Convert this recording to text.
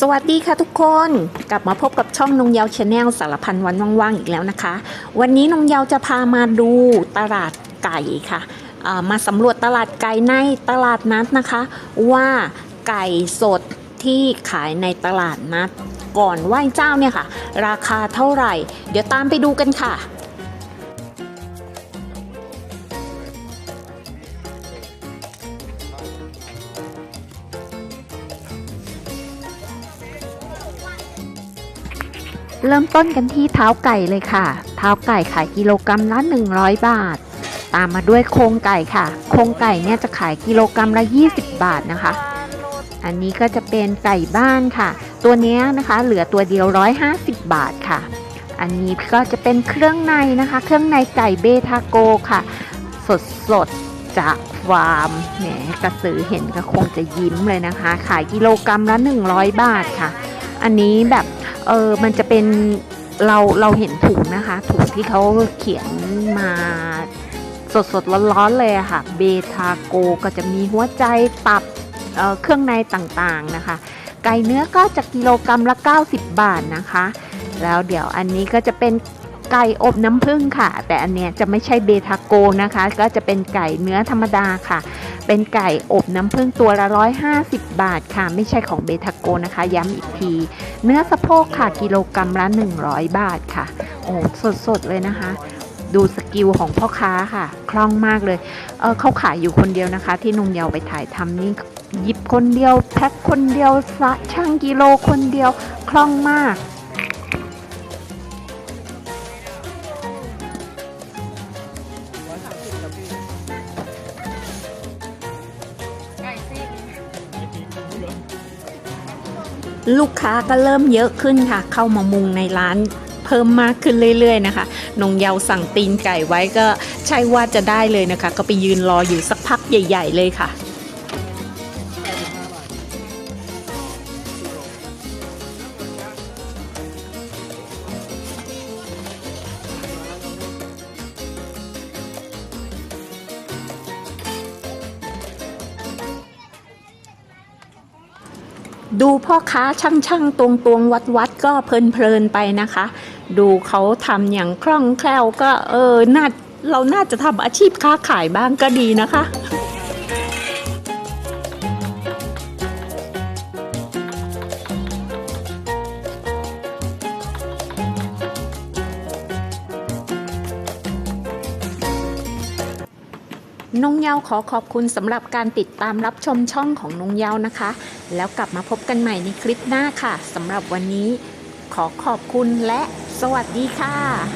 สวัสดีค่ะทุกคนกลับมาพบกับช่องนงเยาวชาแนลสารพันวันว่างๆอีกแล้วนะคะ วันนี้นงเยาวจะพามาดูตลาดไก่ค่ะมาสำรวจตลาดไก่ในตลาดนัดนะคะ ว่าไก่สดที่ขายในตลาดนัด ก่อนไหว้เจ้าเนี่ยค่ะ ราคาเท่าไหร่ เดี๋ยวตามไปดูกันค่ะ เริ่มต้นกันที่เท้าไก่เลยค่ะ เท้าไก่ขายกิโลกรัมละ 100 บาท ตามมาด้วยโครงไก่ค่ะ โครงไก่เนี่ยจะขายกิโลกรัมละ 20 บาทนะคะ อันนี้ก็จะเป็นไก่บ้านค่ะ ตัวนี้นะคะเหลือตัวเดียว 150 บาทค่ะ อันนี้ก็จะเป็นเครื่องในนะคะ เครื่องในไก่เบทาโกค่ะ สดสดๆจากฟาร์มแหมกระสือเห็นก็คงจะยิ้มเลยนะคะ ขายกิโลกรัมละ 100 บาทค่ะ อันนี้แบบ เออมันจะเป็นเราเราเห็นถุงนะคะ ถุงที่เขาเขียนมาสดสดร้อนๆเลยค่ะ เบทาโกก็จะมีหัวใจตับเออเครื่องในต่างๆนะคะ ไก่เนื้อก็จะกิโลกรัมละ 90 บาทนะคะ แล้วเดี๋ยวอันนี้ก็จะเป็น ไก่อบน้ำผึ้งค่ะ แต่อันเนี้ยจะไม่ใช่เบทาโกนะคะ ก็จะเป็นไก่เนื้อธรรมดาค่ะ เป็นไก่อบน้ำผึ้งตัวละ 150 บาทค่ะ ไม่ใช่ของเบทาโกนะคะ ย้ำอีกที เนื้อสะโพกค่ะ กิโลกรัมละ 100 บาทค่ะ โอ้สดๆเลยนะคะดูสกิลของพ่อค้าค่ะ คล่องมากเลยเออเขาขายอยู่คนเดียวนะคะ ที่นุ่งเยาวไปถ่ายทำนี่หยิบคนเดียวแพ็คคนเดียวสะช่างกิโลคนเดียวคล่องมาก ลูกค้าก็เริ่มเยอะขึ้นค่ะ เข้ามามุงในร้านเพิ่มมากขึ้นเรื่อยๆนะคะ นงเยาสั่งตีนไก่ไว้ก็ใช่ว่าจะได้เลยนะคะ ก็ไปยืนรออยู่สักพักใหญ่ ๆ เลยค่ะ ดูพ่อค้าช่างช่างๆตวงตวงวัดวัดๆก็เพลินเพลินๆไปนะคะ ดูเขาทำอย่างคล่องแคล่วก็เออน่าเราน่าจะทำอาชีพค้าขายบ้างก็ดีนะคะ นงเยาขอขอบคุณสำหรับการติดตามรับชมช่องของนงเยานะคะ แล้วกลับมาพบกันใหม่ในคลิปหน้าค่ะสำหรับวันนี้ ขอขอบคุณและสวัสดีค่ะ